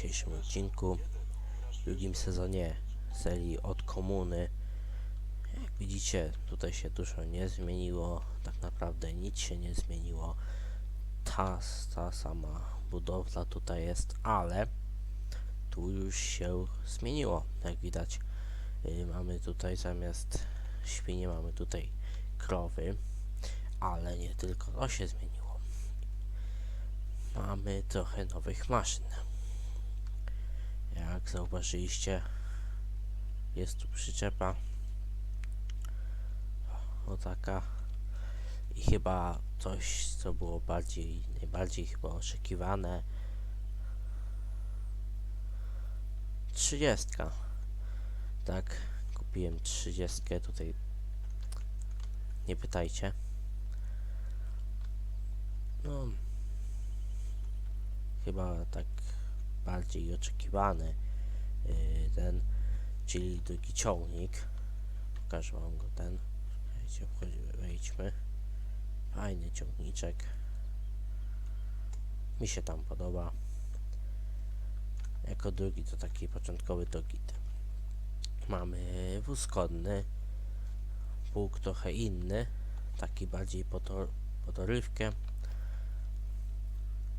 dzisiejszym odcinku, w drugim sezonie serii od komuny. Jak widzicie, tutaj się dużo nie zmieniło, tak naprawdę nic się nie zmieniło. Ta, ta sama budowla tutaj jest, ale tu już się zmieniło, jak widać. Y, mamy tutaj zamiast świnie, mamy tutaj krowy, ale nie tylko to się zmieniło mamy trochę nowych maszyn. Jak zauważyliście, jest tu przyczepa. O taka. I chyba coś, co było bardziej, najbardziej chyba oczekiwane. Trzydziestka. Tak, kupiłem trzydziestkę tutaj. Nie pytajcie. No, chyba tak bardziej oczekiwany ten, czyli drugi ciągnik. Pokażę wam go ten. Wejdźmy. Fajny ciągniczek. Mi się tam podoba. Jako drugi to taki początkowy to git. Mamy wóz konny. Pług trochę inny. Taki bardziej po, tor po dorywkę.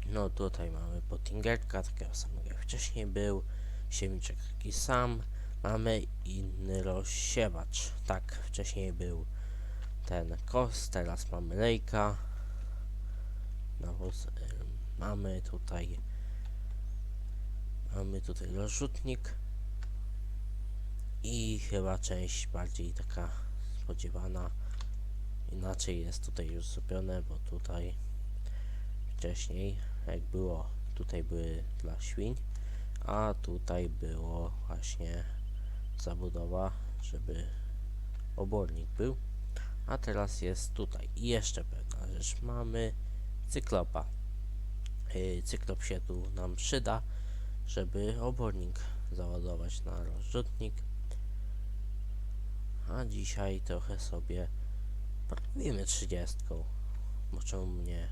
No tutaj mamy Pottingerka, takiego samego jak wcześniej był. Siemiczek taki sam. Mamy inny rozsiewacz. Tak, wcześniej był ten kos, teraz mamy lejka. Nawóz, y, mamy tutaj mamy tutaj rozrzutnik i chyba część bardziej taka spodziewana inaczej jest tutaj już zrobione, bo tutaj wcześniej jak było tutaj były dla świń a tutaj było właśnie zabudowa żeby obornik był. A teraz jest tutaj. I jeszcze pewna rzecz. Mamy cyklopa. Yy, cyklop się tu nam przyda żeby obornik załadować na rozrzutnik. A dzisiaj trochę sobie poprawimy trzydziestką bo czemu nie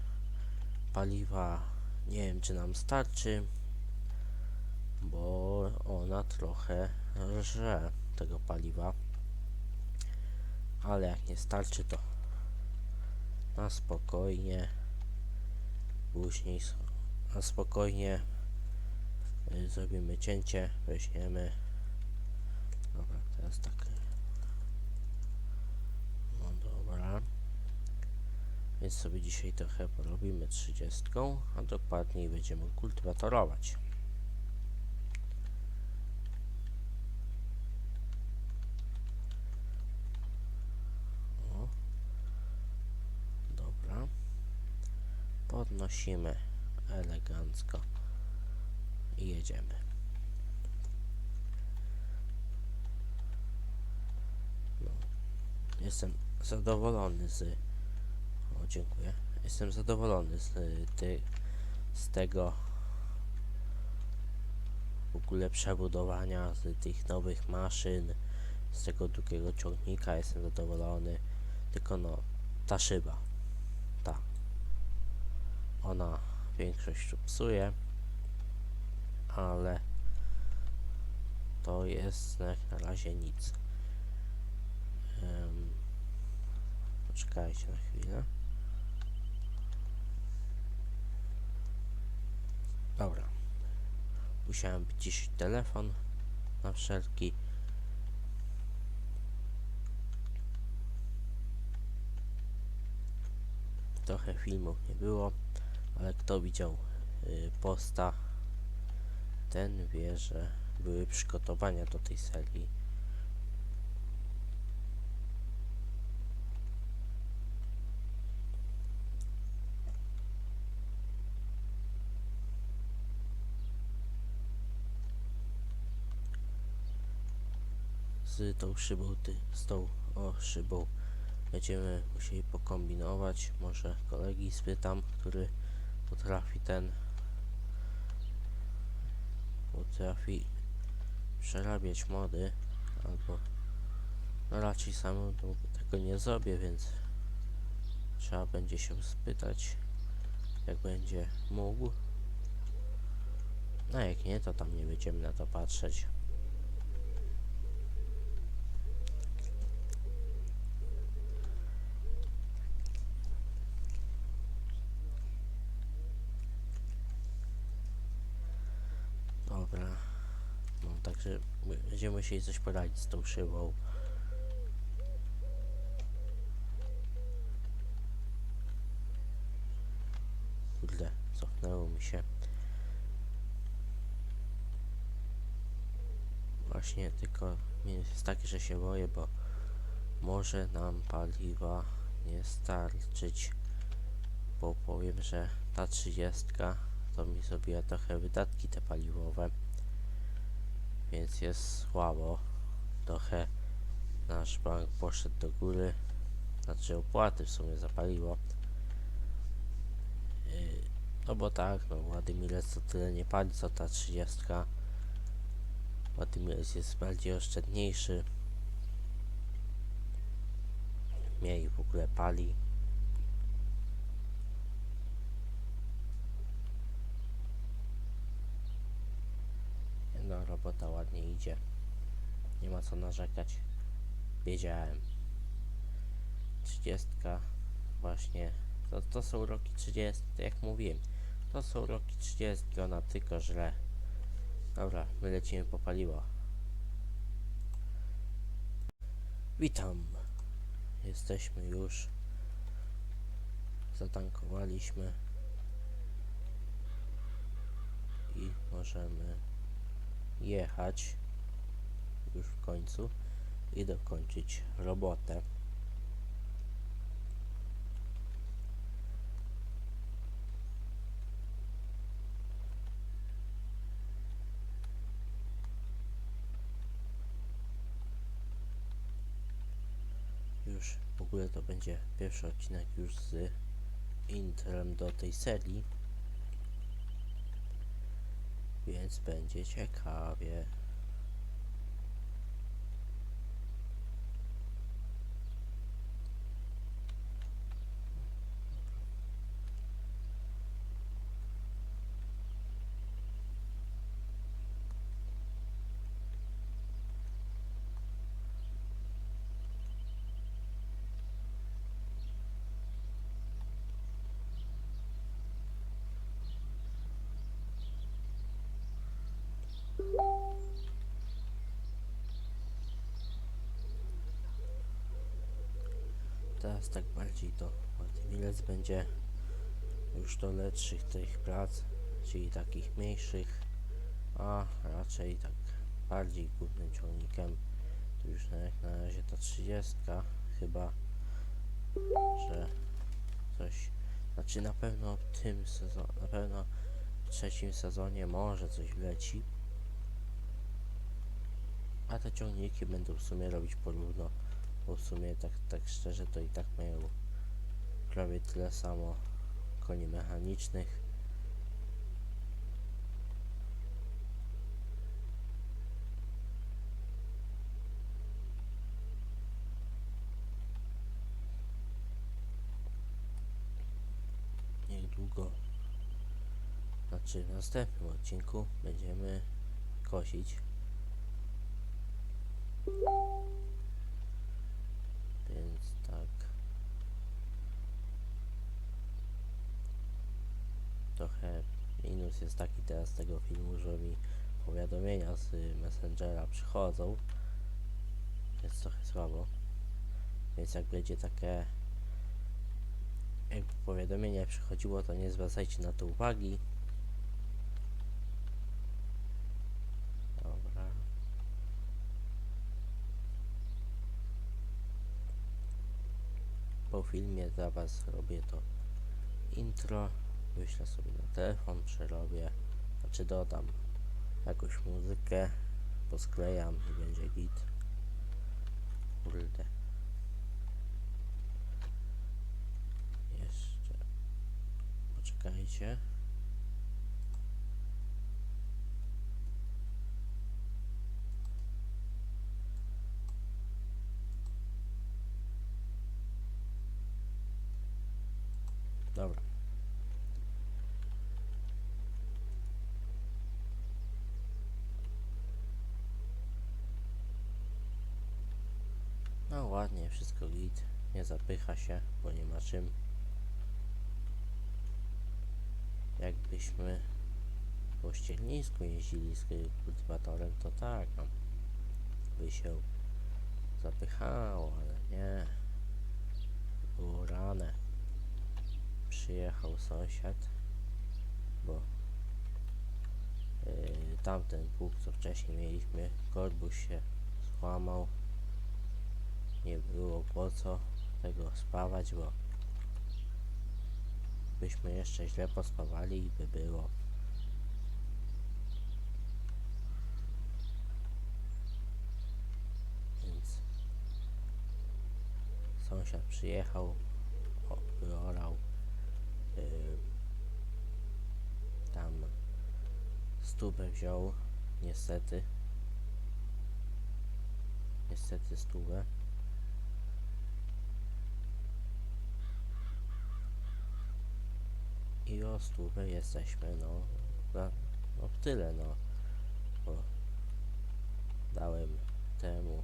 paliwa nie wiem czy nam starczy bo ona trochę żre tego paliwa. Ale jak nie starczy to na spokojnie później na spokojnie y, zrobimy cięcie weźmiemy. Dobra teraz tak. No dobra. Więc sobie dzisiaj trochę porobimy 30, a dokładniej będziemy kultywatorować. O. Dobra. Podnosimy elegancko i jedziemy. No. Jestem zadowolony z o, dziękuję. Jestem zadowolony z, ty, z tego w ogóle przebudowania, z tych nowych maszyn, z tego drugiego ciągnika. Jestem zadowolony. Tylko no, ta szyba, ona większość psuje, ale to jest jak na razie nic. Um, poczekajcie na chwilę. Dobra. Musiałem wyciszyć telefon na wszelki. Trochę filmów nie było, ale kto widział y, posta, ten wie, że były przygotowania do tej serii. z tą szybą, ty, z tą o szybą będziemy musieli pokombinować. Może kolegi spytam, który potrafi ten potrafi przerabiać mody albo no raczej sam tego nie zrobię, więc trzeba będzie się spytać jak będzie mógł A jak nie, to tam nie będziemy na to patrzeć. Dobra. Także będziemy musieli coś poradzić z tą szybą. Kurde, cofnęło mi się. Właśnie, tylko jest taki, że się boję, bo może nam paliwa nie starczyć. Bo powiem, że ta 30 to mi zrobiła trochę wydatki te paliwowe. Więc jest słabo. Trochę nasz bank poszedł do góry. Znaczy opłaty w sumie za paliwo. Yy, No bo tak, no Władimilec to tyle nie pali co ta 30. Władimilec jest bardziej oszczędniejszy. Mniej w ogóle pali. Robota ładnie idzie. Nie ma co narzekać. Wiedziałem. 30 właśnie. To, to są roki 30, tak jak mówiłem. To są roki 30, ona tylko źle. Dobra, my lecimy po paliwo. Witam. Jesteśmy już. Zatankowaliśmy. I możemy jechać już w końcu i dokończyć robotę. Już w ogóle to będzie pierwszy odcinek już z intrem do tej serii. Więc będzie ciekawie. Teraz tak bardziej to Milec będzie już do lepszych tych prac, czyli takich mniejszych, a raczej tak bardziej głównym ciągnikiem. To już na, na razie ta 30 chyba, że coś, znaczy na pewno w tym sezonie, na pewno w trzecim sezonie może coś wleci. A te ciągniki będą w sumie robić porówno bo w sumie tak, tak szczerze to i tak mają prawie tyle samo koni mechanicznych. Niedługo, znaczy w następnym odcinku będziemy kosić Więc tak. Trochę minus jest taki teraz tego filmu, że mi powiadomienia z Messengera przychodzą. Jest trochę słabo. Więc jak będzie takie jakby powiadomienie przychodziło, to nie zwracajcie na to uwagi. Po filmie dla was robię to intro wyślę sobie na telefon przerobię znaczy dodam jakąś muzykę posklejam i będzie git. Kurde. Jeszcze. Poczekajcie. Dobra. Wszystko git. Nie zapycha się, bo nie ma czym. Jakbyśmy po ścielnisku jeździli z kultywatorem, to tak, no, by się zapychało, ale nie. Było rane. Przyjechał sąsiad, bo yy, tamten pług, co wcześniej mieliśmy, korbus się złamał. Nie było po co tego spawać, bo byśmy jeszcze źle pospawali i by było. Więc sąsiad przyjechał, o, wyorał yy, tam stówę wziął, niestety. Niestety stówę. I o stówę jesteśmy, no, na, no tyle, no, bo dałem temu,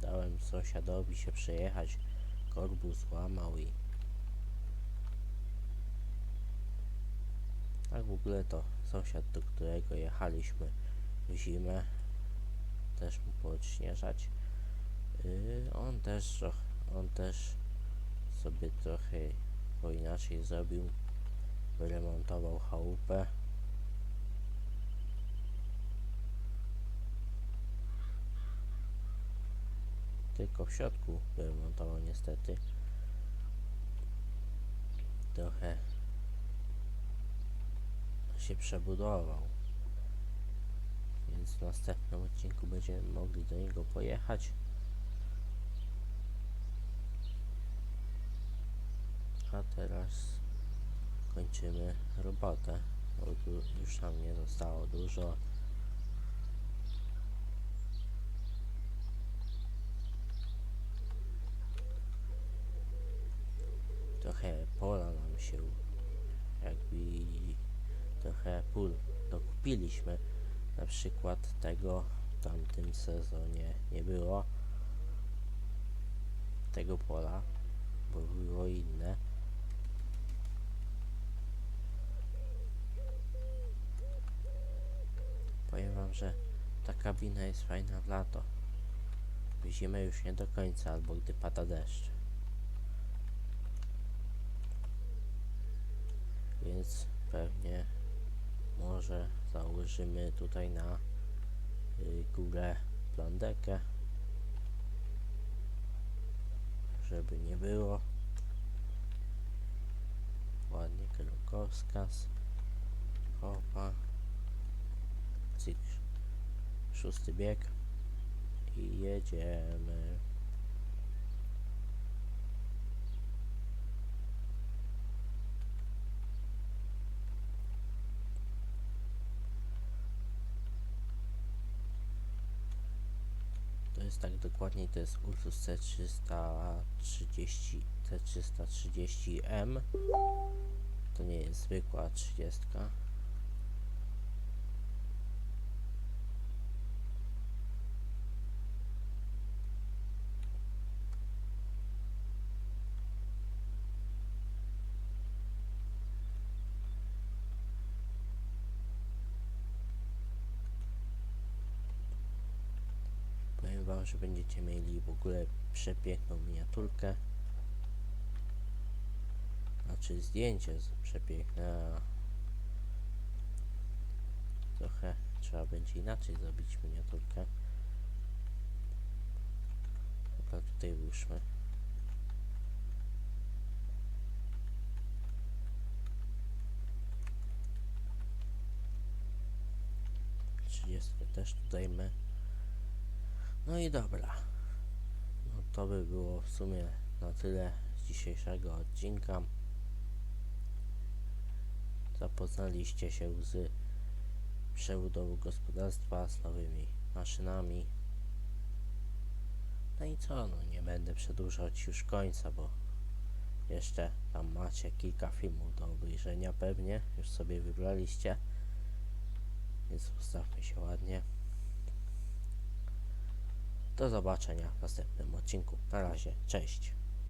dałem sąsiadowi się przejechać, korbus złamał i tak w ogóle to sąsiad, do którego jechaliśmy w zimę, też mu podśnieżać, yy, on też, on też sobie trochę bo inaczej zrobił, wyremontował chałupę. Tylko w środku wyremontował niestety. Trochę się przebudował. Więc w następnym odcinku będziemy mogli do niego pojechać. A teraz kończymy robotę, bo tu już nam nie zostało dużo. Trochę pola nam się jakby trochę pól dokupiliśmy. Na przykład tego w tamtym sezonie nie było tego pola, bo było inne. Wam, że ta kabina jest fajna w lato. W zimę już nie do końca, albo gdy pada deszcz. Więc pewnie może założymy tutaj na y, górę plandekę. Żeby nie było. Ładnie kierunkowskaz. Kopa cyk, szósty bieg i jedziemy. To jest tak dokładniej, to jest Ursus C330, C330M. To nie jest zwykła 30. Powiem wam, że będziecie mieli w ogóle przepiękną miniaturkę. Znaczy zdjęcie z przepiękne, trochę trzeba będzie inaczej zrobić miniaturkę. Chyba tutaj wyszły. Trzydziestkę też tutaj my. No i dobra. No to by było w sumie na tyle z dzisiejszego odcinka. Zapoznaliście się z przebudową gospodarstwa, z nowymi maszynami. No i co, no nie będę przedłużać już końca, bo jeszcze tam macie kilka filmów do obejrzenia pewnie, już sobie wybraliście. Więc ustawmy się ładnie. Do zobaczenia w następnym odcinku. Na razie, cześć.